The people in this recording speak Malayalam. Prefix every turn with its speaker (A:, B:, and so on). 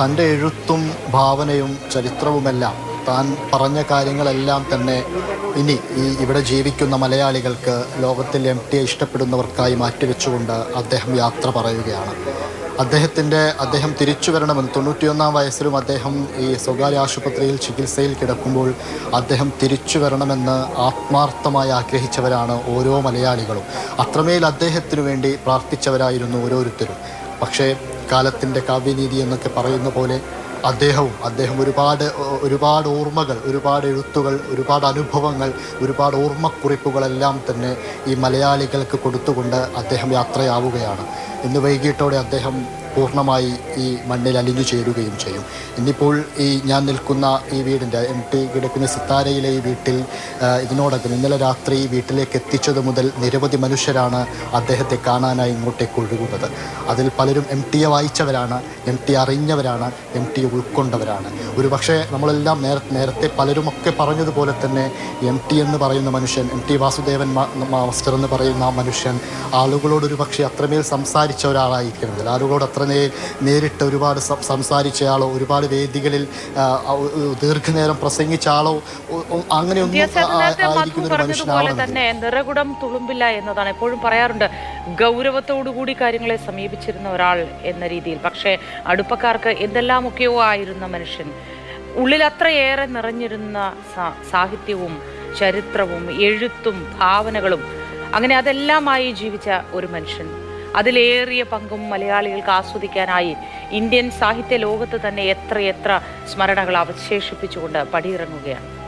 A: തന്റെ എഴുത്തും ഭാവനയും ചരിത്രവുമെല്ലാം താൻ പറഞ്ഞ കാര്യങ്ങളെല്ലാം തന്നെ ഇനി ഈ ഇവിടെ ജീവിക്കുന്ന മലയാളികൾക്ക് ലോകത്തിൽ എം ടിയെ ഇഷ്ടപ്പെടുന്നവർക്കായി മാറ്റിവെച്ചുകൊണ്ട് അദ്ദേഹം യാത്ര പറയുകയാണ്. അദ്ദേഹത്തിന്റെ അദ്ദേഹം തിരിച്ചു വരണമെന്ന് തൊണ്ണൂറ്റിയൊന്നാം വയസ്സിലും അദ്ദേഹം ഈ സ്വകാര്യ ആശുപത്രിയിൽ ചികിത്സയിൽ കിടക്കുമ്പോൾ അദ്ദേഹം തിരിച്ചു വരണമെന്ന് ആത്മാർത്ഥമായി ആഗ്രഹിച്ചവരാണ് ഓരോ മലയാളികളും. അത്രമേൽ അദ്ദേഹത്തിനു വേണ്ടി പ്രാർത്ഥിച്ചവരായിരുന്നു ഓരോരുത്തരും. പക്ഷേ കാലത്തിന്റെ കാവ്യനീതി എന്നൊക്കെ പറയുന്ന പോലെ അദ്ദേഹവും അദ്ദേഹം ഒരുപാട് ഒരുപാട് ഓർമ്മകൾ ഒരുപാട് എഴുത്തുകൾ ഒരുപാട് അനുഭവങ്ങൾ ഒരുപാട് ഓർമ്മക്കുറിപ്പുകളെല്ലാം തന്നെ ഈ മലയാളികൾക്ക് കൊടുത്തുകൊണ്ട് അദ്ദേഹം യാത്രയാവുകയാണ്. ഇന്ന് വൈകിട്ടോടെ അദ്ദേഹം പൂർണമായി ഈ മണ്ണിൽ അലിഞ്ഞു ചേരുകയും ചെയ്യും. ഇന്നിപ്പോൾ ഈ ഞാൻ നിൽക്കുന്ന ഈ വീടിന്റെ എം ടി കിടക്കുന്ന സിത്താരയിലെ ഈ വീട്ടിൽ ഇതിനോടകം ഇന്നലെ രാത്രി വീട്ടിലേക്ക് എത്തിച്ചത് മുതൽ നിരവധി മനുഷ്യരാണ് അദ്ദേഹത്തെ കാണാനായി ഇങ്ങോട്ടേക്ക് ഒഴുകുന്നത്. അതിൽ പലരും എം ടിയെ വായിച്ചവരാണ് എം ടി അറിഞ്ഞവരാണ് എം ടി ഉൾക്കൊണ്ടവരാണ്. ഒരു പക്ഷേ നമ്മളെല്ലാം നേര നേരത്തെ പലരുമൊക്കെ പറഞ്ഞതുപോലെ തന്നെ എം ടി എന്ന് പറയുന്ന മനുഷ്യൻ എം ടി വാസുദേവൻ മാസ്റ്റർ എന്ന് പറയുന്ന ആ മനുഷ്യൻ ആളുകളോട് ഒരു പക്ഷേ അത്രമേൽ സംസാരിച്ച ഒരാളായിരിക്കണമെങ്കിൽ ആളുകളോട് അത്ര നേ നേരിട്ട് ഒരുപാട് സംസാരിച്ച സംസാരിച്ചയാളോ ഒരുപാട് വേദികളിൽ ദീർഘനേരം പ്രസംഗിച്ച ആളോ ഒ- ഒ- അങ്ങനെയൊന്നും
B: പറഞ്ഞതുപോലെ തന്നെ നിറകുടം തുളുമ്പില്ല എന്നതാണ് എപ്പോഴും പറയാറുണ്ട്. ഗൗരവത്തോടുകൂടി കാര്യങ്ങളെ സമീപിച്ചിരുന്ന ഒരാൾ എന്ന രീതിയിൽ. പക്ഷേ അടുപ്പക്കാർക്ക് എന്തെല്ലാമൊക്കെയോ ആയിരുന്ന മനുഷ്യൻ. ഉള്ളിൽ അത്രയേറെ നിറഞ്ഞിരുന്ന സാഹിത്യവും ചരിത്രവും എഴുത്തും ഭാവനകളും അങ്ങനെ അതെല്ലാമായി ജീവിച്ച ഒരു മനുഷ്യൻ. അതിലേറിയ പങ്കും മലയാളികൾക്ക് ആസ്വദിക്കാനായി ഇന്ത്യൻ സാഹിത്യ ലോകത്ത് തന്നെ എത്രയെത്ര സ്മരണകൾ അവശേഷിപ്പിച്ചുകൊണ്ട് പടിയിറങ്ങുകയാണ്.